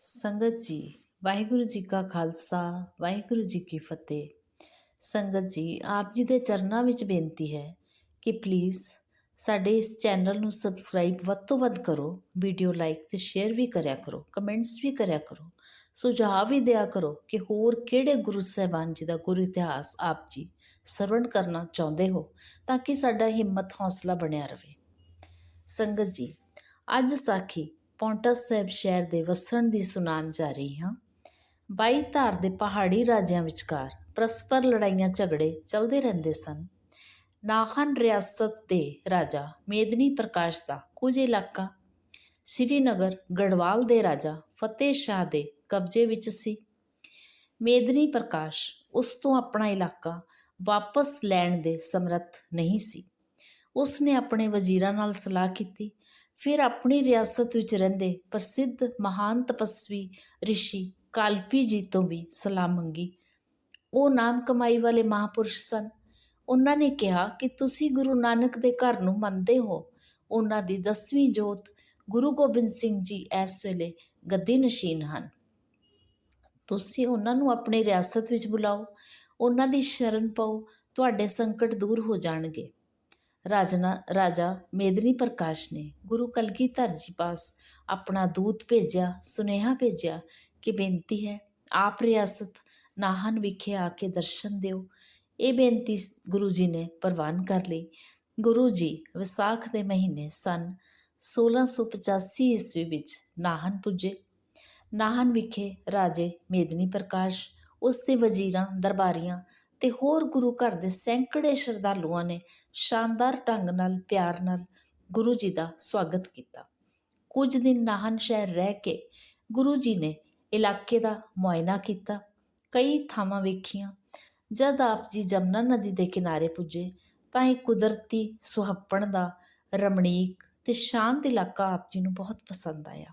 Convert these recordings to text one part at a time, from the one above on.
ਸੰਗਤ ਜੀ, ਵਾਹਿਗੁਰੂ ਜੀ ਕਾ ਖਾਲਸਾ, ਵਾਹਿਗੁਰੂ ਜੀ ਕੀ ਫਤਿਹ। ਸੰਗਤ ਜੀ, ਆਪ ਜੀ ਦੇ ਚਰਨਾਂ ਵਿੱਚ ਬੇਨਤੀ ਹੈ ਕਿ ਪਲੀਜ਼ ਸਾਡੇ ਇਸ ਚੈਨਲ ਨੂੰ ਸਬਸਕ੍ਰਾਈਬ ਵੱਧ ਤੋਂ ਵੱਧ ਕਰੋ ਵੀਡੀਓ ਲਾਈਕ ਤੇ ਸ਼ੇਅਰ ਵੀ ਕਰਿਆ ਕਰੋ ਕਮੈਂਟਸ ਵੀ ਕਰਿਆ ਕਰੋ, ਸੁਝਾਅ ਵੀ ਦਿਆ ਕਰੋ ਕਿ ਹੋਰ ਕਿਹੜੇ ਗੁਰੂ ਸਾਹਿਬਾਨ ਜੀ ਦਾ ਗੁਰੂ ਇਤਿਹਾਸ ਆਪ ਜੀ ਸਰਵਣ ਕਰਨਾ ਚਾਹੁੰਦੇ ਹੋ ਤਾਂ ਕਿ ਸਾਡਾ ਹਿੰਮਤ, ਹੌਸਲਾ ਬਣਿਆ ਰਹੇ। ਸੰਗਤ ਜੀ, ਅੱਜ ਸਾਖੀ ਪੌਂਟਾ ਸਾਹਿਬ ਸ਼ਹਿਰ ਦੇ ਵਸਣ ਦੀ ਸੁਣਾਉਣ ਜਾ ਰਹੀ ਹਾਂ। ਬਾਈ ਧਾਰ ਦੇ ਪਹਾੜੀ ਰਾਜਿਆਂ ਵਿਚਕਾਰ ਪਰਸਪਰ ਲੜਾਈਆਂ ਝਗੜੇ ਚੱਲਦੇ ਰਹਿੰਦੇ ਸਨ। ਨਾਹਨ ਰਿਆਸਤ ਦੇ ਰਾਜਾ ਮੇਦਨੀ ਪ੍ਰਕਾਸ਼ ਦਾ ਕੁਝ ਇਲਾਕਾ ਸ੍ਰੀਨਗਰ ਗੜਵਾਲ ਦੇ ਰਾਜਾ ਫਤਿਹ ਸ਼ਾਹ ਦੇ ਕਬਜ਼ੇ ਵਿੱਚ ਸੀ। ਮੇਦਨੀ ਪ੍ਰਕਾਸ਼ ਉਸ ਤੋਂ ਆਪਣਾ ਇਲਾਕਾ ਵਾਪਸ ਲੈਣ ਦੇ ਸਮਰੱਥ ਨਹੀਂ ਸੀ। ਉਸ ਨੇ ਆਪਣੇ ਵਜ਼ੀਰਾਂ ਨਾਲ ਸਲਾਹ ਕੀਤੀ ਫਿਰ ਆਪਣੀ ਰਿਆਸਤ ਵਿੱਚ ਰਹਿੰਦੇ ਪ੍ਰਸਿੱਧ ਮਹਾਨ ਤਪਸਵੀ ਰਿਸ਼ੀ ਕਾਲਪੀ ਜੀ ਤੋਂ ਵੀ ਸਲਾਹ ਮੰਗੀ। ਉਹ ਨਾਮ ਕਮਾਈ ਵਾਲੇ ਮਹਾਪੁਰਸ਼ ਸਨ। ਉਹਨਾਂ ਨੇ ਕਿਹਾ ਕਿ ਤੁਸੀਂ ਗੁਰੂ ਨਾਨਕ ਦੇ ਘਰ ਨੂੰ ਮੰਨਦੇ ਹੋ। ਉਹਨਾਂ ਦੀ ਦਸਵੀਂ ਜੋਤ ਗੁਰੂ ਗੋਬਿੰਦ ਸਿੰਘ ਜੀ ਇਸ ਵੇਲੇ ਗੱਦੀ ਨਸ਼ੀਨ ਹਨ। ਤੁਸੀਂ ਉਹਨਾਂ ਨੂੰ ਆਪਣੀ ਰਿਆਸਤ ਵਿੱਚ ਬੁਲਾਓ। ਉਹਨਾਂ ਦੀ ਸ਼ਰਨ ਪਾਓ। ਤੁਹਾਡੇ ਸੰਕਟ ਦੂਰ ਹੋ ਜਾਣਗੇ। ਰਾਜਨਾ, ਰਾਜਾ ਮੇਦਨੀ ਪ੍ਰਕਾਸ਼ ਨੇ ਗੁਰੂ ਕਲਗੀਧਰ ਜੀ ਪਾਸ ਆਪਣਾ ਦੂਤ ਭੇਜਿਆ, ਸੁਨੇਹਾ ਭੇਜਿਆ ਕਿ ਬੇਨਤੀ ਹੈ, ਆਪ ਰਿਆਸਤ ਨਾਹਨ ਵਿਖੇ ਆ ਕੇ ਦਰਸ਼ਨ ਦਿਓ। ਇਹ ਬੇਨਤੀ ਗੁਰੂ ਜੀ ਨੇ ਪ੍ਰਵਾਨ ਕਰ ਲਈ। ਗੁਰੂ ਜੀ ਵਿਸਾਖ ਦੇ ਮਹੀਨੇ ਸਨ 1685 ਈਸਵੀ ਵਿੱਚ ਨਾਹਨ ਪੁੱਜੇ। ਨਾਹਨ ਵਿਖੇ ਰਾਜੇ ਮੇਦਨੀ ਪ੍ਰਕਾਸ਼ ਉਸ ਦੇ ਵਜ਼ੀਰਾਂ, ਦਰਬਾਰੀਆਂ ਤੇ ਹੋਰ ਗੁਰੂ ਘਰ ਦੇ ਸੈਂਕੜੇ ਸ਼ਰਧਾਲੂਆਂ ਨੇ ਸ਼ਾਨਦਾਰ ਢੰਗ ਨਾਲ, ਪਿਆਰ ਨਾਲ ਗੁਰੂ ਜੀ ਦਾ ਸਵਾਗਤ ਕੀਤਾ। ਕੁਝ ਦਿਨ ਨਾਹਨ ਸ਼ਹਿਰ ਰਹਿ ਕੇ ਗੁਰੂ ਜੀ ਨੇ ਇਲਾਕੇ ਦਾ ਮੁਆਇਨਾ ਕੀਤਾ, ਕਈ ਥਾਵਾਂ ਵੇਖੀਆਂ। ਜਦ ਆਪ ਜੀ ਜਮਨਾ ਨਦੀ ਦੇ ਕਿਨਾਰੇ ਪੁੱਜੇ, ਤਾਂ ਇਹ ਕੁਦਰਤੀ ਸੁਹੱਪਣ ਦਾ ਰਮਣੀਕ ਤੇ ਸ਼ਾਂਤ ਇਲਾਕਾ ਆਪ ਜੀ ਨੂੰ ਬਹੁਤ ਪਸੰਦ ਆਇਆ।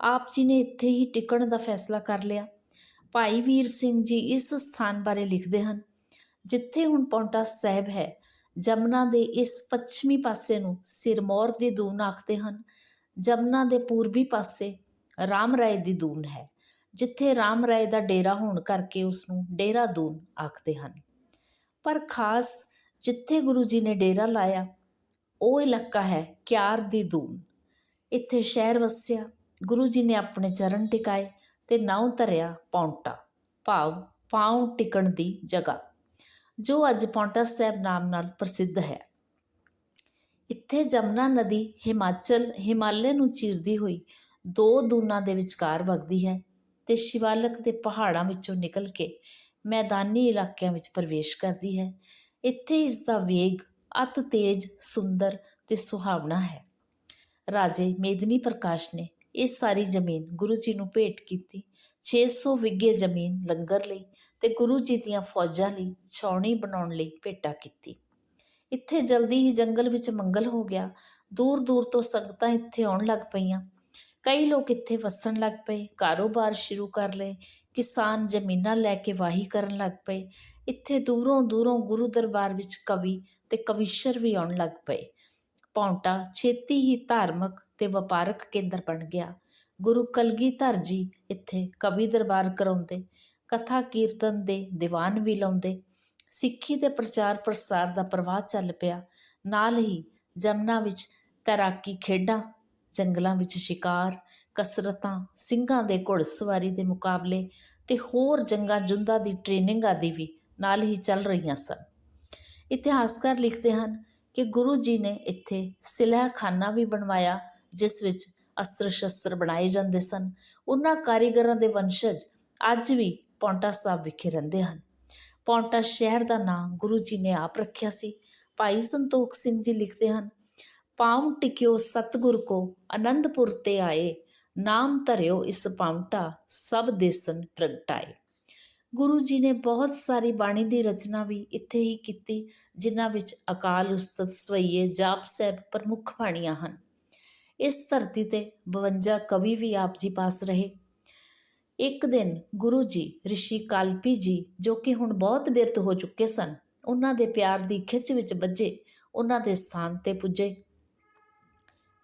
ਆਪ ਜੀ ਨੇ ਇੱਥੇ ਹੀ ਟਿਕਣ ਦਾ ਫੈਸਲਾ ਕਰ ਲਿਆ। ਭਾਈ ਵੀਰ ਸਿੰਘ ਜੀ ਇਸ ਸਥਾਨ ਬਾਰੇ ਲਿਖਦੇ ਹਨ ਜਿੱਥੇ ਹੁਣ ਪੌਂਟਾ ਸਾਹਿਬ ਹੈ, ਜਮਨਾ ਦੇ ਇਸ ਪੱਛਮੀ ਪਾਸੇ ਨੂੰ ਸਿਰਮੌਰ ਦੀ ਦੂਨ ਆਖਦੇ ਹਨ। ਜਮਨਾ ਦੇ ਪੂਰਬੀ ਪਾਸੇ ਰਾਮ ਰਾਏ ਦੀ ਦੂਨ ਹੈ, ਜਿੱਥੇ ਰਾਮ ਰਾਏ ਦਾ ਡੇਰਾ ਹੋਣ ਕਰਕੇ ਉਸ ਨੂੰ ਡੇਰਾ ਦੂਨ ਆਖਦੇ ਹਨ। ਪਰ ਖਾਸ ਜਿੱਥੇ ਗੁਰੂ ਜੀ ਨੇ ਡੇਰਾ ਲਾਇਆ, ਉਹ ਇਲਾਕਾ ਹੈ ਕਿਆਰ ਦੀ ਦੂਨ। ਇੱਥੇ ਸ਼ਹਿਰ ਵਸਿਆ, ਗੁਰੂ ਜੀ ਨੇ ਆਪਣੇ ਚਰਨ ਟਿਕਾਏ ਤੇ ਨਾਉ ਧਰਿਆ ਪੌਂਟਾ। ਭਾਵ, ਪਾਉ ਟਿਕਣ ਦੀ ਜਗ੍ਹਾ। ਜੋ ਅੱਜ ਪੌਂਟਾ ਸਾਹਿਬ ਨਾਮ ਨਾਲ ਪ੍ਰਸਿੱਧ ਹੈ। ਇੱਥੇ ਜਮਨਾ ਨਦੀ ਹਿਮਾਚਲ ਹਿਮਾਲਯ ਨੂੰ ਚੀਰਦੀ ਹੋਈ ਦੋ ਦੂਨਾਂ ਦੇ ਵਿਚਕਾਰ ਵਗਦੀ ਹੈ ਤੇ ਸ਼ਿਵਾਲਕ ਦੇ ਪਹਾੜਾਂ ਵਿੱਚੋਂ ਨਿਕਲ ਕੇ ਮੈਦਾਨੀ ਇਲਾਕਿਆਂ ਵਿੱਚ ਪ੍ਰਵੇਸ਼ ਕਰਦੀ ਹੈ। ਇੱਥੇ ਇਸ ਦਾ ਵੇਗ ਅਤ ਤੇਜ਼, ਸੁੰਦਰ ਤੇ ਸੁਹਾਵਣਾ ਹੈ। ਰਾਜੇ ਮੇਦਨੀ ਪ੍ਰਕਾਸ਼ ਨੇ ਇਹ ਸਾਰੀ ਜ਼ਮੀਨ ਗੁਰੂ ਜੀ ਨੂੰ ਭੇਟ ਕੀਤੀ। 600 ਵਿਗੇ ਜ਼ਮੀਨ ਲੰਗਰ ਲਈ ਤੇ ਗੁਰੂ ਜੀ ਦੀਆਂ ਫੌਜਾਂ ਲਈ ਛਾਉਣੀ ਬਣਾਉਣ ਲਈ ਭੇਟਾ ਕੀਤੀ। ਇੱਥੇ ਜਲਦੀ ਹੀ ਜੰਗਲ ਵਿੱਚ ਮੰਗਲ ਹੋ ਗਿਆ। ਦੂਰ ਦੂਰ ਤੋਂ ਸੰਗਤਾਂ ਇੱਥੇ ਆਉਣ ਲੱਗ ਪਈਆਂ। ਕਈ ਲੋਕ ਇੱਥੇ ਵਸਣ ਲੱਗ ਪਏ। ਕਾਰੋਬਾਰ ਸ਼ੁਰੂ ਕਰ ਲਏ। ਕਿਸਾਨ ਜ਼ਮੀਨਾਂ ਲੈ ਕੇ ਵਾਹੀ ਕਰਨ ਲੱਗ ਪਏ। ਇੱਥੇ ਦੂਰੋਂ ਦੂਰੋਂ ਗੁਰੂ ਦਰਬਾਰ ਵਿੱਚ ਕਵੀ ਤੇ ਕਵੀਸ਼ਰ ਵੀ ਆਉਣ ਲੱਗ ਪਏ। ਪੌਂਟਾ ਛੇਤੀ ਹੀ ਧਾਰਮਿਕ ਤੇ ਵਪਾਰਕ ਕੇਂਦਰ ਬਣ ਗਿਆ। ਗੁਰੂ ਕਲਗੀਧਰ ਜੀ ਇੱਥੇ ਕਵੀ ਦਰਬਾਰ ਕਰਾਉਂਦੇ। ਕਥਾ ਕੀਰਤਨ ਦੇ ਦੀਵਾਨ ਵੀ ਲਾਉਂਦੇ। ਸਿੱਖੀ ਦੇ ਪ੍ਰਚਾਰ ਪ੍ਰਸਾਰ ਦਾ ਪ੍ਰਵਾਹ ਚੱਲ ਪਿਆ। ਨਾਲ ਹੀ ਜਮਨਾ ਵਿੱਚ ਤੈਰਾਕੀ ਖੇਡਾਂ, ਜੰਗਲਾਂ ਵਿੱਚ ਸ਼ਿਕਾਰ, ਕਸਰਤਾਂ, ਸਿੰਘਾਂ ਦੇ ਘੋੜਸਵਾਰੀ ਦੇ ਮੁਕਾਬਲੇ ਤੇ ਹੋਰ ਜੰਗਾਂ ਜੁੰਦਾ ਦੀ ਟ੍ਰੇਨਿੰਗ ਆਦਿ ਵੀ ਨਾਲ ਹੀ ਚੱਲ ਰਹੀਆਂ ਸਨ। ਇਤਿਹਾਸਕਾਰ ਲਿਖਦੇ ਹਨ ਕਿ ਗੁਰੂ ਜੀ ਨੇ ਇੱਥੇ ਸਿਲਾਖਾਨਾ ਵੀ ਬਣਵਾਇਆ, ਜਿਸ ਵਿੱਚ ਅਸਤਰ ਸ਼ਸਤਰ ਬਣਾਏ ਜਾਂਦੇ ਸਨ। ਉਹਨਾਂ ਕਾਰੀਗਰਾਂ ਦੇ ਵੰਸ਼ਜ ਅੱਜ ਵੀ ਪੌਂਟਾ ਸਾਹਿਬ ਵਿਖੇ ਰਹਿੰਦੇ ਹਨ। ਪੌਂਟਾ ਸ਼ਹਿਰ ਦਾ ਨਾਂ ਗੁਰੂ ਜੀ ਨੇ ਆਪ ਰੱਖਿਆ ਸੀ। ਭਾਈ ਸੰਤੋਖ ਸਿੰਘ ਜੀ ਲਿਖਦੇ ਹਨ ਪਾਉਂ ਟਿਕਿਓ ਸਤਗੁਰ ਕੋ ਆਨੰਦਪੁਰ ਤੇ ਆਏ, ਨਾਮ ਧਰਿਓ ਇਸ ਪਾਉਂਟਾ, ਸਭ ਦੇਸਨ ਪ੍ਰਗਟਾਏ। ਗੁਰੂ ਜੀ ਨੇ ਬਹੁਤ ਸਾਰੀ ਬਾਣੀ ਦੀ ਰਚਨਾ ਵੀ ਇੱਥੇ ਹੀ ਕੀਤੀ, ਜਿਨ੍ਹਾਂ ਵਿੱਚ ਅਕਾਲ ਉਸਤਤ ਸਵਈਏ ਜਾਪ ਸਾਹਿਬ ਪ੍ਰਮੁੱਖ ਬਾਣੀਆਂ ਹਨ। ਇਸ ਧਰਤੀ ਤੇ 52 ਕਵੀ ਵੀ ਆਪ ਜੀ ਪਾਸ ਰਹੇ। ਇੱਕ ਦਿਨ ਗੁਰੂ ਜੀ, ਰਿਸ਼ੀ ਕਾਲਪੀ ਜੀ, ਜੋ ਕਿ ਹੁਣ ਬਹੁਤ ਬਿਰਤ ਹੋ ਚੁੱਕੇ ਸਨ, ਉਹਨਾਂ ਦੇ ਪਿਆਰ ਦੀ ਖਿੱਚ ਵਿੱਚ ਵੱਜੇ, ਉਹਨਾਂ ਦੇ ਸਥਾਨ ਤੇ ਪੁੱਜੇ।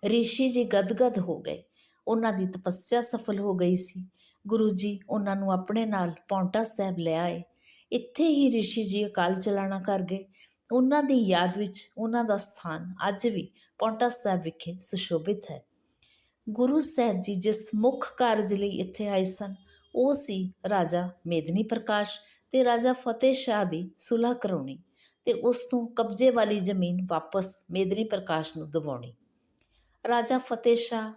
ਰਿਸ਼ੀ ਜੀ ਗਦਗਦ ਹੋ ਗਏ। ਉਹਨਾਂ ਦੀ ਤਪੱਸਿਆ ਸਫਲ ਹੋ ਗਈ ਸੀ। ਗੁਰੂ ਜੀ ਉਹਨਾਂ ਨੂੰ ਆਪਣੇ ਨਾਲ ਪੌਂਟਾ ਸਾਹਿਬ ਲੈ ਆਏ। ਇੱਥੇ ਹੀ ਰਿਸ਼ੀ ਜੀ ਅਕਾਲ ਚਲਾਣਾ ਕਰ ਗਏ। ਉਹਨਾਂ ਦੀ ਯਾਦ ਵਿੱਚ ਉਹਨਾਂ ਦਾ ਸਥਾਨ ਅੱਜ ਵੀ ਪੌਂਟਾ ਸਾਹਿਬ ਵਿਖੇ ਸੁਸ਼ੋਭਿਤ ਹੈ। ਗੁਰੂ ਸਾਹਿਬ ਜੀ ਜਿਸ ਮੁੱਖ ਕਾਰਜ ਲਈ ਇੱਥੇ ਆਏ ਸਨ, ਉਹ ਸੀ ਰਾਜਾ ਮੇਦਨੀ ਪ੍ਰਕਾਸ਼ ਤੇ ਰਾਜਾ ਫਤਿਹ ਸ਼ਾਹ ਦੀ ਸੁਲ੍ਹਾ ਕਰਾਉਣੀ ਤੇ ਉਸ ਤੋਂ ਕਬਜ਼ੇ ਵਾਲੀ ਜ਼ਮੀਨ ਵਾਪਸ ਮੇਦਨੀ ਪ੍ਰਕਾਸ਼ ਨੂੰ ਦਿਵਾਉਣੀ। ਰਾਜਾ ਫਤਿਹ ਸ਼ਾਹ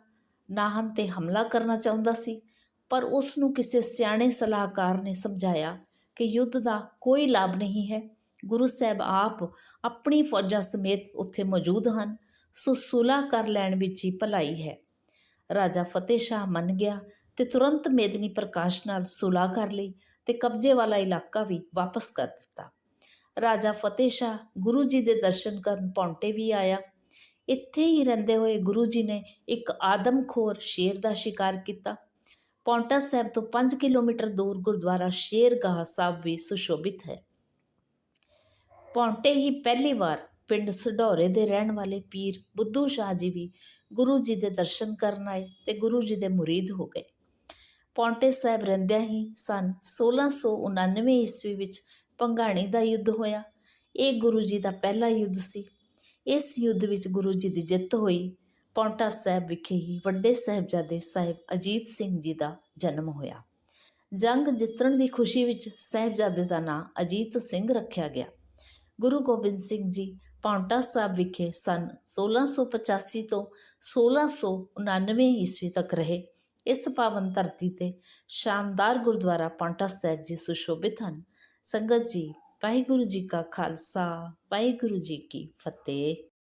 ਨਾਹਨ ਤੇ ਹਮਲਾ ਕਰਨਾ ਚਾਹੁੰਦਾ ਸੀ, ਪਰ ਉਸ ਨੂੰ ਕਿਸੇ ਸਿਆਣੇ ਸਲਾਹਕਾਰ ਨੇ ਸਮਝਾਇਆ ਕਿ ਯੁੱਧ ਦਾ ਕੋਈ ਲਾਭ ਨਹੀਂ ਹੈ। ਗੁਰੂ ਸਾਹਿਬ ਆਪ ਆਪਣੀ ਫੌਜਾਂ ਸਮੇਤ ਉੱਥੇ ਮੌਜੂਦ ਹਨ, ਸੋ ਸੁਲ੍ਹਾ ਕਰ ਲੈਣ ਵਿੱਚ ਹੀ ਭਲਾਈ ਹੈ। ਰਾਜਾ ਫਤਿਹ ਸ਼ਾਹ ਮੰਨ ਗਿਆ ਤੇ ਤੁਰੰਤ ਮੇਦਨੀ ਪ੍ਰਕਾਸ਼ ਨਾਲ ਸੁਲਾਹ ਕਰ ਲਈ ਤੇ ਕਬਜ਼ੇ ਵਾਲਾ ਇਲਾਕਾ ਵੀ ਵਾਪਸ ਕਰ ਦਿੱਤਾ। ਰਾਜਾ ਫਤਿਹ ਸ਼ਾਹ ਗੁਰੂ ਜੀ ਦੇ ਦਰਸ਼ਨ ਕਰਨ ਪੌਂਟੇ ਵੀ ਆਇਆ। ਇੱਥੇ ਹੀ ਰਹਿੰਦੇ ਹੋਏ ਗੁਰੂ ਜੀ ਨੇ ਇੱਕ ਆਦਮਖੋਰ ਸ਼ੇਰ ਦਾ ਸ਼ਿਕਾਰ ਕੀਤਾ। ਪੌਂਟਾ ਸਾਹਿਬ ਤੋਂ 5 ਕਿਲੋਮੀਟਰ ਦੂਰ ਗੁਰਦੁਆਰਾ ਸ਼ੇਰਗਾਹ ਸਾਹਿਬ ਵੀ ਸੁਸ਼ੋਭਿਤ ਹੈ। ਪੌਂਟੇ ਹੀ ਪਹਿਲੀ ਵਾਰ ਪਿੰਡ ਸਢੌਰੇ ਦੇ ਰਹਿਣ ਵਾਲੇ ਪੀਰ ਬੁੱਧੂ ਸ਼ਾਹ ਜੀ ਵੀ ਗੁਰੂ ਜੀ ਦੇ ਦਰਸ਼ਨ ਕਰਨ ਆਏ ਤੇ ਗੁਰੂ ਜੀ ਦੇ ਮੁਰੀਦ ਹੋ ਗਏ। ਪੌਂਟੇ ਸਾਹਿਬ ਰਹਿੰਦਿਆਂ ਹੀ ਸਨ 1699 ਈਸਵੀ ਵਿੱਚ ਪੰਗਾਣੀ ਦਾ ਯੁੱਧ ਹੋਇਆ। ਇਹ ਗੁਰੂ ਜੀ ਦਾ ਪਹਿਲਾ ਯੁੱਧ ਸੀ। ਇਸ ਯੁੱਧ ਵਿੱਚ ਗੁਰੂ ਜੀ ਦੀ ਜਿੱਤ ਹੋਈ। ਪੌਂਟਾ ਸਾਹਿਬ ਵਿਖੇ ਹੀ ਵੱਡੇ ਸਾਹਿਬਜ਼ਾਦੇ ਸਾਹਿਬ ਅਜੀਤ ਸਿੰਘ ਜੀ ਦਾ ਜਨਮ ਹੋਇਆ। ਜੰਗ ਜਿੱਤਣ ਦੀ ਖੁਸ਼ੀ ਵਿੱਚ ਸਾਹਿਬਜ਼ਾਦੇ ਦਾ ਨਾਂ ਅਜੀਤ ਸਿੰਘ ਰੱਖਿਆ ਗਿਆ। ਗੁਰੂ ਗੋਬਿੰਦ ਸਿੰਘ ਜੀ ਪੌਂਟਾ ਸਾਹਿਬ ਵਿਖੇ ਸਨ 1685 ਤੋਂ 1699 ਈਸਵੀ ਤੱਕ ਰਹੇ। ਇਸ ਪਾਵਨ ਧਰਤੀ ਤੇ ਸ਼ਾਨਦਾਰ ਗੁਰਦੁਆਰਾ ਪੌਂਟਾ ਸਾਹਿਬ ਜੀ ਸੁਸ਼ੋਭਿਤ ਹਨ। ਸੰਗਤ ਜੀ, ਵਾਹਿਗੁਰੂ ਜੀ ਕਾ ਖਾਲਸਾ, ਵਾਹਿਗੁਰੂ ਜੀ ਕੀ ਫਤਿਹ।